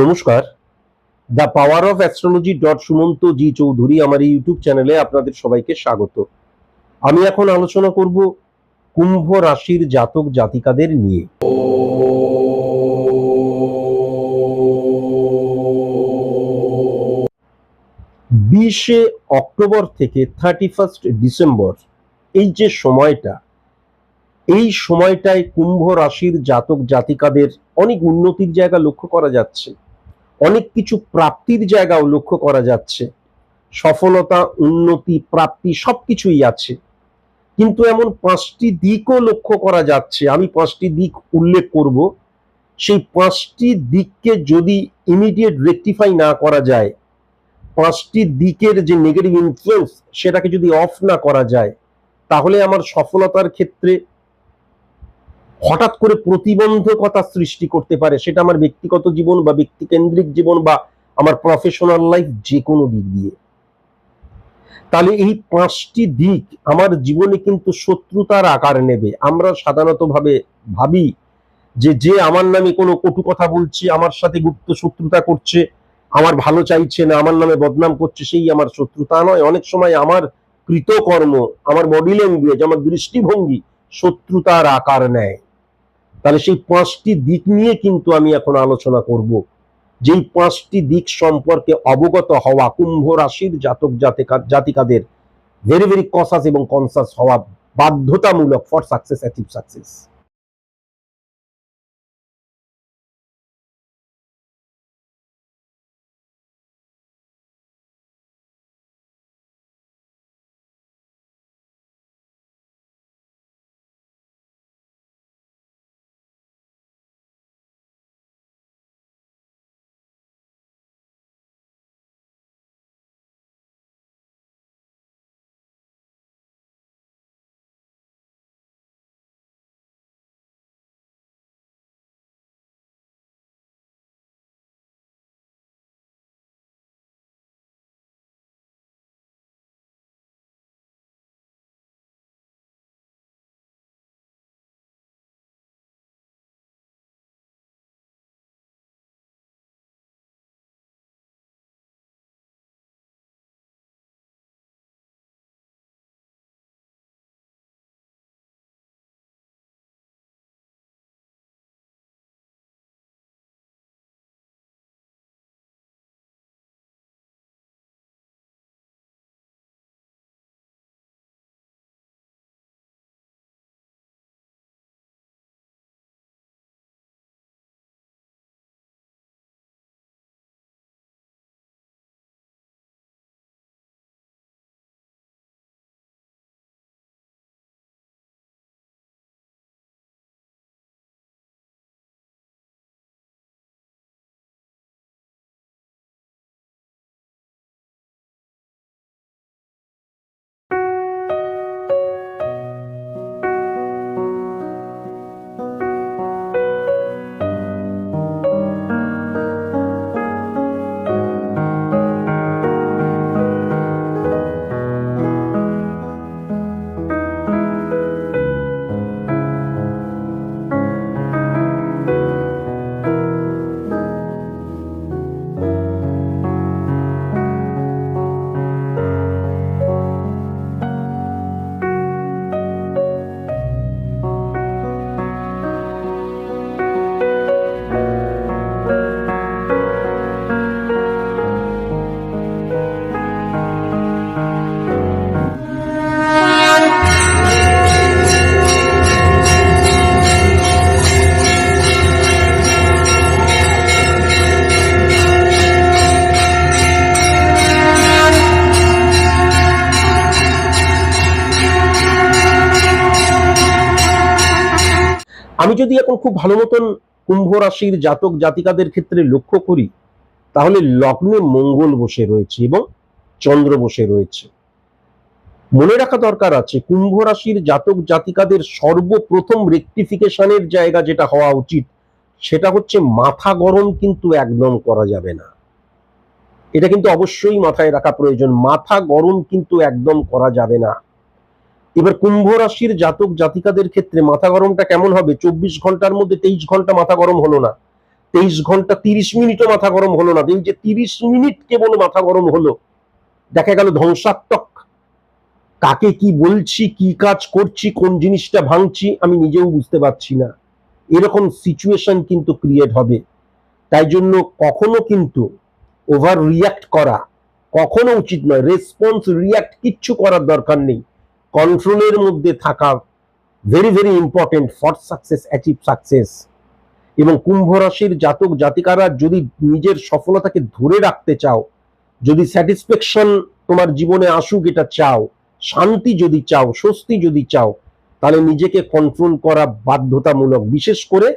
নমস্কার। The power of astrology dot Sumanta ji Chowdhury আমার YouTube চ্যানেলে আপনাদের সবাইকে স্বাগত। আমি এখন আলোচনা করব কুম্ভ রাশির জাতক জাতিকাদের নিয়ে। বিশে অক্টোবর থেকে থার্টি ফার্স্ট ডিসেম্বর, এই যে সময়টা, এই সময়টায় কুম্ভ রাশির জাতক জাতিকাদের অনেক উন্নতির জায়গা লক্ষ্য করা যাচ্ছে। অনেক কিছু প্রাপ্তির জায়গাও লক্ষ্য করা যাচ্ছে। সফলতা, উন্নতি, প্রাপ্তি সবকিছুই আছে। কিন্তু এমন পাঁচটি দিকও লক্ষ্য করা যাচ্ছে। আমি পাঁচটি দিক উল্লেখ করব। সেই পাঁচটি দিককে যদি ইমিডিয়েট রেকটিফাই না করা যায়, পাঁচটি দিকের যে নেগেটিভ ইনফ্লুয়েন্স সেটাকে যদি অফ না করা যায়, তাহলে আমার সফলতার ক্ষেত্রে হঠাৎ করে প্রতিবন্ধকতা সৃষ্টি করতে পারে, সেটা আমার ব্যক্তিগত জীবন বা ব্যক্তিকেন্দ্রিক জীবন বা আমার প্রফেশনাল লাইফ যে কোনো দিক দিয়ে। তাহলে এই পাঁচটি দিক আমার জীবনে কিন্তু শত্রুতার আকার নেবে। আমরা সাধারণত ভাবে ভাবি যে যে আমার নামে কোনো কটু কথা বলছে, আমার সাথে গুপ্ত শত্রুতা করছে, আমার ভালো চাইছে না, আমার নামে বদনাম করছে, সেই আমার শত্রুতা নয়। অনেক সময় আমার কৃতকর্ম, আমার বডি ল্যাঙ্গুয়েজ আমার দৃষ্টিভঙ্গি শত্রুতার আকার নেয়। তাহলে সেই পাঁচটি দিক নিয়ে কিন্তু আমি এখন আলোচনা করব। যেই পাঁচটি দিক সম্পর্কে অবগত হওয়া কুম্ভ রাশির জাতক জাতিকা জাতিকাদের ভেরি ভেরি কসাস এবং কনসাস হওয়া বাধ্যতামূলক ফর সাকসেস অ্যাচিভ সাকসেস আমি যদি এখন খুব ভালো মতন কুম্ভ রাশির জাতক জাতিকাদের ক্ষেত্রে লক্ষ্য করি, তাহলে লগ্নে মঙ্গল বসে রয়েছে এবং চন্দ্র বসে রয়েছে। মনে রাখা দরকার আছে, কুম্ভ রাশির জাতক জাতিকাদের সর্বপ্রথম রেকটিফিকেশনের জায়গা যেটা হওয়া উচিত, সেটা হচ্ছে মাথা গরম কিন্তু একদম করা যাবে না। এটা কিন্তু অবশ্যই মাথায় রাখা প্রয়োজন, মাথা গরম কিন্তু একদম করা যাবে না। এবার কুম্ভ রাশির জাতক জাতিকাদের ক্ষেত্রে মাথা গরমটা কেমন হবে? চব্বিশ ঘণ্টার মধ্যে তেইশ ঘণ্টা মাথা গরম হলো না। তেইশ ঘণ্টা তিরিশ মিনিটও মাথা গরম হলো না। এই যে তিরিশ মিনিট কেবল মাথা গরম হলো, দেখা গেল ধ্বংসাত্মক। কাকে কি বলছি, কি কাজ করছি, কোন জিনিসটা ভাঙছি, আমি নিজেও বুঝতে পারছি না। এরকম সিচুয়েশন কিন্তু ক্রিয়েট হবে। তাই জন্য কখনো কিন্তু ওভার রিয়াক্ট করা কখনো উচিত নয়। রেসপন্স রিয়াক্ট কিচ্ছু করার দরকার নেই। কন্ট্রোলের মধ্যে থাকা very very important for success achieve success এবং কুম্ভ রাশির জাতক, জাতিকারা যদি নিজের সফলতাকে ধরে রাখতে চাও, যদি স্যাটিসফ্যাকশন তোমার জীবনে আসুক এটা চাও, শান্তি যদি চাও, স্বস্তি যদি চাও, তাহলে নিজেকে কন্ট্রোল করা বাধ্যতামূলক। বিশেষ করে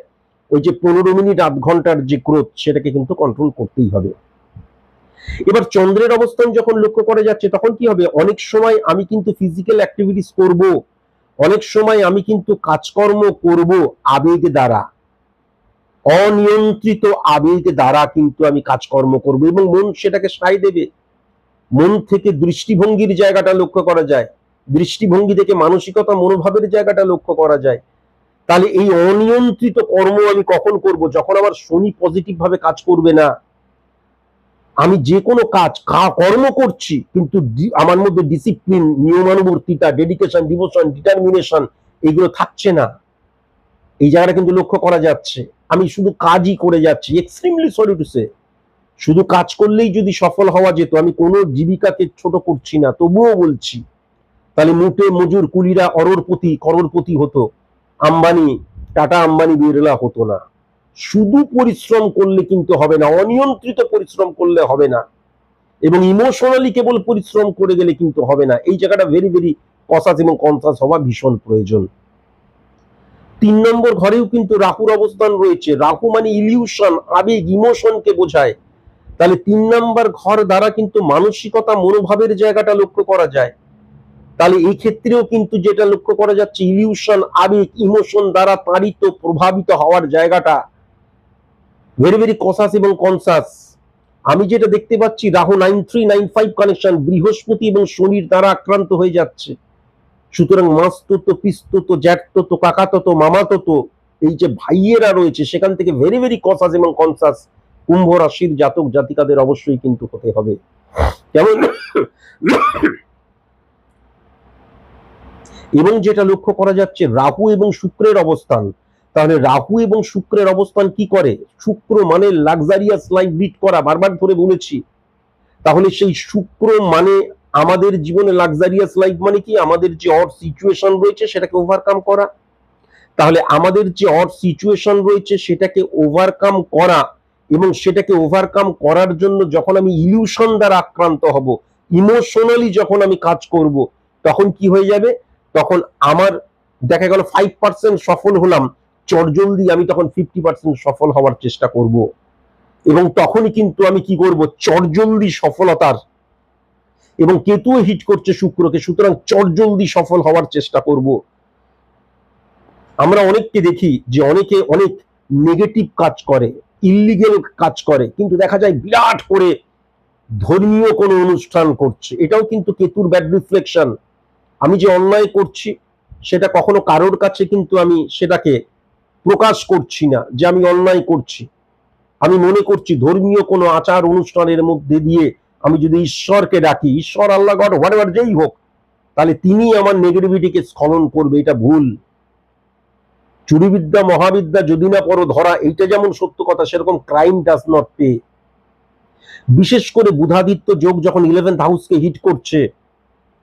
ওই যে পনেরো মিনিট, আধ ঘণ্টার যে ক্রোধ সেটাকে কিন্তু কন্ট্রোল করতেই হবে। এবার চন্দ্রের অবস্থান যখন লক্ষ্য করা যাচ্ছে, তখন কি হবে? অনেক সময় আমি কিন্তু ফিজিক্যাল অ্যাক্টিভিটিস করব। অনেক সময় আমি কিন্তু কাজকর্ম করব আবেগ দ্বারা। অনিয়ন্ত্রিত আবেগ দ্বারা কিন্তু আমি কাজকর্ম করব এবং মন সেটাকে সায় দেবে। মন থেকে দৃষ্টিভঙ্গির জায়গাটা লক্ষ্য করা যায়। দৃষ্টিভঙ্গি থেকে মানসিকতা, মনোভাবের জায়গাটা লক্ষ্য করা যায়। তাহলে এই অনিয়ন্ত্রিত কর্ম আমি কখন করব? যখন আমার শনি পজিটিভ ভাবে কাজ করবে না। আমি যে কোনো কাজ কর্ম করছি, কিন্তু আমার মধ্যে ডিসিপ্লিন নিয়মানুবর্তিতা ডেডিকেশন ডিভোশন ডিটারমিনেশন এগুলো থাকছে না। এই জায়গাটা কিন্তু লক্ষ্য করা যাচ্ছে। আমি শুধু কাজই করে যাচ্ছি এক্সট্রিমলি সরি টু সে শুধু কাজ করলেই যদি সফল হওয়া যেত, আমি কোনো জীবিকাকে ছোট করছি না, তবুও বলছি, তাহলে মুটে মজুর কুলিরা অরোরপতি করোরপতি হতো। আম্বানি, টাটা আম্বানি বিড়লা হতো না। শুধু পরিশ্রম করলে কিন্তু হবে না, অনিয়ন্ত্রিত পরিশ্রম করলে হবে না। এবং ইমোশনালি কেবল পরিশ্রম করে গেলে কিন্তু হবে না। এই জায়গাটা ভেরি ভেরি কসাস এবং কনসাস হওয়া ভীষণ প্রয়োজন। তিন নম্বর ঘরেও কিন্তু রাহুর অবস্থান রয়েছে। রাহু মানে ইলিউশন আবেগ ইমোশনকে বোঝায়। তাহলে তিন নম্বর ঘর দ্বারা কিন্তু মানসিকতা, মনোভাবের জায়গাটা লক্ষ্য করা যায়। তাহলে এই ক্ষেত্রেও কিন্তু যেটা লক্ষ্য করা যাচ্ছে ইলিউশন আবেগ ইমোশন দ্বারা তাড়িত, প্রভাবিত হওয়ার জায়গাটা ভেরি ভেরি কসাস এবং কনসাস আমি যেটা দেখতে পাচ্ছি, Rahu nine three nine five connection বৃহস্পতি এবং শনির দ্বারা আক্রান্ত হয়ে যাচ্ছে। সুতরাং মাস্তত, পিস্তত, জ্যাঠতত, কাকাতত, মামাতত, এই যে ভাইয়েরা রয়েছে, সেখান থেকে ভেরি ভেরি কসাস এবং কনসাস কুম্ভ রাশির জাতক জাতিকাদের অবশ্যই কিন্তু হতে হবে। যেমন এবং যেটা লক্ষ্য করা যাচ্ছে, রাহু এবং শুক্রের অবস্থান। তাহলে রাহু এবং শুক্রের অবস্থান কি করে? শুক্র মানে লাক্সারিয়াস লাইফ লিড করা, বারবার ধরে বলেছি। তাহলে সেই শুক্র মানে আমাদের জীবনে লাক্সারিয়াস লাইফ মানে কি? আমাদের যে অড সিচুয়েশন রয়েছে সেটাকে ওভারকাম করা। তাহলে আমাদের যে অড সিচুয়েশন রয়েছে সেটাকে ওভারকাম করা এবং সেটাকে ওভারকাম করার জন্য যখন আমি ইলিউশন দ্বারা আক্রান্ত হব ইমোশনালি যখন আমি কাজ করব, তখন কি হয়ে যাবে? তখন আমার, দেখা গেল ফাইভ পার্সেন্ট সফল হলাম চটজলদি আমি তখন ফিফটি পার্সেন্ট সফল হওয়ার চেষ্টা করব। এবং তখনই কিন্তু আমি কি করব? চটজলদি সফলতার এবং কেতুও হিট করছে শুক্রকে, সুতরাং চটজলদি সফল হওয়ার চেষ্টা করব। আমরা অনেককে দেখি যে অনেকে অনেক নেগেটিভ কাজ করে ইলিগেল কাজ করে, কিন্তু দেখা যায় বিরাট করে ধর্মীয় কোনো অনুষ্ঠান করছে। এটাও কিন্তু কেতুর ব্যাড রিফ্লেকশন আমি যে অন্যায় করছি, সেটা কখনো কারোর কাছে কিন্তু আমি সেটাকে প্রকাশ করছি না, যে আমি অন্যায় করছি। আমি মনে করছি ধর্মীয় কোনো আচার অনুষ্ঠানের মধ্যে দিয়ে আমি যদি ঈশ্বরকে ডাকি, ঈশ্বর, আল্লাহ, গড হোয়াট এভার যেই হোক, তাহলে তিনি আমার নেগেটিভিটিকে স্খলন করবে, এটা ভুল। চুরিবিদ্যা, মহাবিদ্যা, যদি না পড়ো ধরা, এইটা যেমন সত্য কথা, সেরকম ক্রাইম ডাজ নট পে বিশেষ করে বুধাদিত্য যোগ যখন ইলেভেন্থ হাউসকে হিট করছে,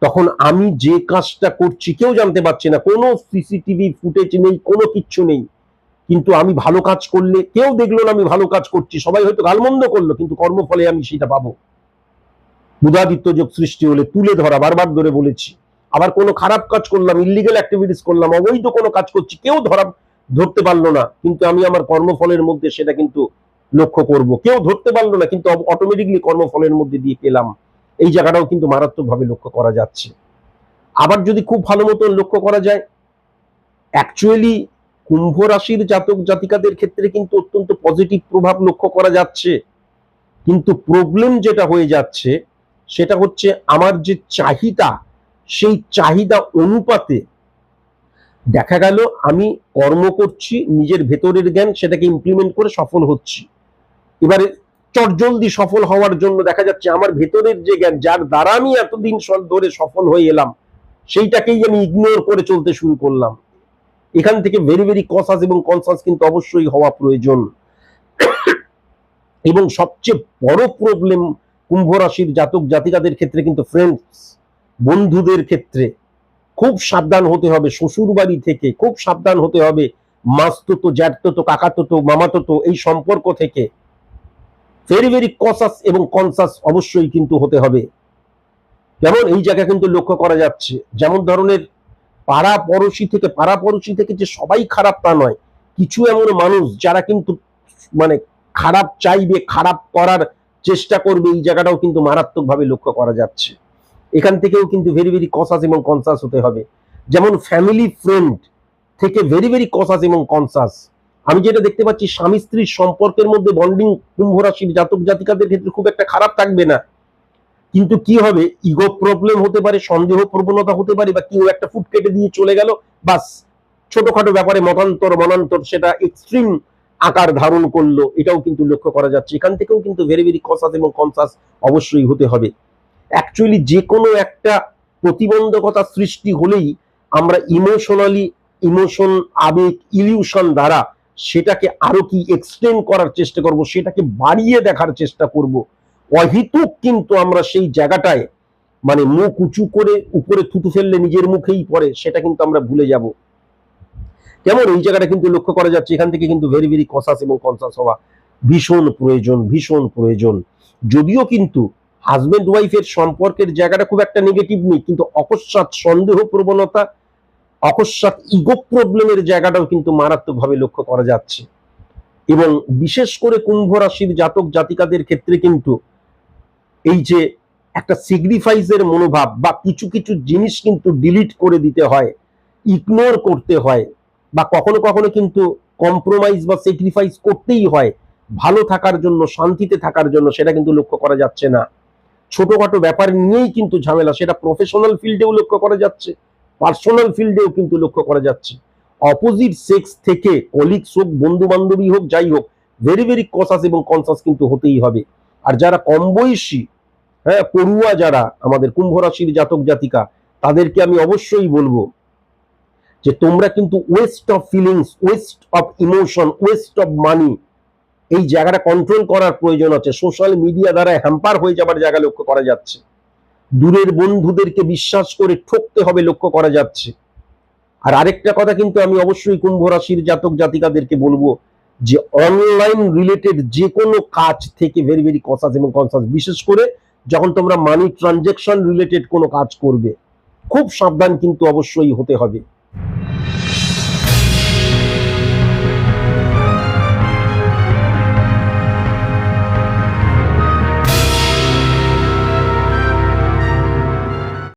তখন আমি যে কাজটা করছি, কেউ জানতে পারছে না, কোনো সিসিটিভি ফুটেজ নেই, কোনো কিচ্ছু নেই। কিন্তু আমি ভালো কাজ করলে, কেউ দেখল না আমি ভালো কাজ করছি, সবাই হয়তো গালমন্দ করল, কিন্তু কর্মফলে আমি সেটা পাবো। বুধাদিত্য যোগ সৃষ্টি হলে তুলে ধরা, বারবার ধরে বলেছি। আবার কোনো খারাপ কাজ করলাম ইলিগেল অ্যাক্টিভিটিস করলাম, অবৈধ কোনো কাজ করছি, কেউ ধরা, ধরতে পারল না। কিন্তু আমি আমার কর্মফলের মধ্যে সেটা কিন্তু লক্ষ্য করব। কেউ ধরতে পারল না, কিন্তু অটোমেটিকলি কর্মফলের মধ্যে দিয়ে পেলাম। এই জায়গাটাও কিন্তু মারাত্মকভাবে লক্ষ্য করা যাচ্ছে। আবার যদি খুব ভালো মতন লক্ষ্য করা যায় অ্যাকচুয়ালি কুম্ভ রাশির জাতক জাতিকাদের ক্ষেত্রে কিন্তু অত্যন্ত পজিটিভ প্রভাব লক্ষ্য করা যাচ্ছে। কিন্তু প্রবলেম যেটা হয়ে যাচ্ছে, সেটা হচ্ছে আমার যে চাহিদা, সেই চাহিদা অনুপাতে দেখা গেল আমি কর্ম করছি, নিজের ভেতরের জ্ঞান সেটাকে ইমপ্লিমেন্ট করে সফল হচ্ছি। এবারে চটজলদি সফল হওয়ার জন্য দেখা যাচ্ছে আমার ভেতরের যে জ্ঞান, যার দ্বারা আমি এতদিন ধরে সফল হয়ে এলাম, সেইটাকেই আমি ইগনোর করে চলতে শুরু করলাম। এখান থেকে ভেরি ভেরি কসাস এবং কনসাস কিন্তু অবশ্যই হওয়া প্রয়োজন। এবং সবচেয়ে বড় প্রবলেম কুম্ভ রাশির জাতক জাতিকাদের ক্ষেত্রে কিন্তু ফ্রেন্ডস বন্ধুদের ক্ষেত্রে। খুব সাবধান হতে হবে শ্বশুর বাড়ি থেকে খুব সাবধান হতে হবে। মাস্ততো জ্যাঠতো কাকাতো মামাতত এই সম্পর্ক থেকে। ভেরি ভেরি কসাস এবং কনসাস অবশ্যই কিন্তু হতে হবে। যেমন এই জায়গা কিন্তু লক্ষ্য করা যাচ্ছে। যেমন ধরনের পাড়া পড়শি থেকে পাড়া পড়শি থেকে যে সবাই খারাপ তা নয়, কিছু এমন মানুষ যারা কিন্তু মানে খারাপ চাইবে, খারাপ করার চেষ্টা করবে, এই জায়গাটাও কিন্তু মারাত্মকভাবে লক্ষ্য করা যাচ্ছে। এখান থেকেও কিন্তু ভেরি ভেরি কসাস এবং কনসাস হতে হবে। যেমন ফ্যামিলি ফ্রেন্ড থেকে ভেরি ভেরি কসাস এবং কনসাস আমি যেটা দেখতে পাচ্ছি স্বামী স্ত্রীর সম্পর্কের মধ্যে বন্ডিং কুম্ভ রাশির জাতক জাতিকাদের ক্ষেত্রে খুব একটা খারাপ থাকবে না। কিন্তু কি হবে? ইগো প্রবলেম হতে পারে, সন্দেহ প্রবণতা হতে পারে বা কেউ একটা ফুট কেটে দিয়ে চলে গেল, বাস। ছোটখাটো ব্যাপারে মতান্তর, মনান্তর সেটা এক্সট্রিম আকার ধারণ করল। এটাও কিন্তু লক্ষ্য করা যাচ্ছে। এখান থেকেও কিন্তু ভেরি ভেরি কনসাস এবং কনসাস অবশ্যই হতে হবে। অ্যাকচুয়ালি যে কোনো একটা প্রতিবন্ধকতা সৃষ্টি হলেই আমরা ইমোশনালি ইমোশন আবেগ ইলিউশন দ্বারা সেটাকে আরও কি এক্সটেন্ড করার চেষ্টা করব, সেটাকে বাড়িয়ে দেখার চেষ্টা করব। অহিতুক কিন্তু আমরা সেই জায়গাটায় মানে মুখ উঁচু করে উপরে থুতু ফেললে নিজের মুখেই পড়ে, সেটা কিন্তু আমরা ভুলে যাব। যেমন এই জায়গাটা কিন্তু লক্ষ্য করা যাচ্ছে, এখান থেকে কিন্তু ভেরি ভেরি কনসাস এবং কনসাস হওয়া ভীষণ প্রয়োজন ভীষণ প্রয়োজন। যদিও কিন্তু হাজবেন্ড ওয়াইফের সম্পর্কের জায়গাটা খুব একটা নেগেটিভ নেই, কিন্তু অকস্মাৎ সন্দেহ প্রবণতা অকস্মাৎ ইগো প্রবলেমের জায়গাটাও কিন্তু মারাত্মকভাবে লক্ষ্য করা যাচ্ছে। এবং বিশেষ করে কুম্ভ রাশির জাতক জাতিকাদের ক্ষেত্রে কিন্তু এই যে একটা সিগনিফাইসের মনোভাব বা কিছু কিছু জিনিস কিন্তু ডিলিট করে দিতে হয় ইগনোর করতে হয় বা কখনো কখনো কিন্তু কম্প্রোমাইজ বা স্যাক্রিফাইস করতেই হয়। ভালো থাকার জন্য, শান্তিতে থাকার জন্য সেটা কিন্তু লক্ষ্য করা যাচ্ছে না। ছোটখাটো ব্যাপার নিয়েই কিন্তু ঝামেলা, সেটা প্রফেশনাল ফিল্ডেও লক্ষ্য করা যাচ্ছে পার্সোনাল ফিল্ডেও কিন্তু লক্ষ্য করা যাচ্ছে। অপোজিট সেক্স থেকে কলিগস হোক বন্ধু বান্ধবী হোক, যাই হোক ভেরি ভেরি কসাস এবং কনসাস কিন্তু হতেই হবে। আর যারা কম বয়সী হ্যাঁ পড়ুয়া যারা, আমাদের কুম্ভ রাশির জাতক জাতিকা, তাদেরকে আমি অবশ্যই বলব যে তোমরা কিন্তু waste of feelings waste of emotion waste of money এই জায়গাটা কন্ট্রোল করার প্রয়োজন আছে। সোশ্যাল মিডিয়া দ্বারা হ্যাম্পার হয়ে যাবার জায়গা লক্ষ্য করা যাচ্ছে। দূরের বন্ধুদেরকে বিশ্বাস করে ঠকতে হবে লক্ষ্য করা যাচ্ছে। আর আরেকটা কথা কিন্তু আমি অবশ্যই কুম্ভ রাশির জাতক জাতিকাদেরকে বলব যে অনলাইন রিলেটেড যে কোনো কাজ থেকে ভেরি ভেরি কনসাস এবং কনসাস বিশেষ করে যখন তোমরা মানি ট্রানজেকশন রিলেটেড কোনো কাজ করবে খুব সাবধান কিন্তু অবশ্যই হতে হবে।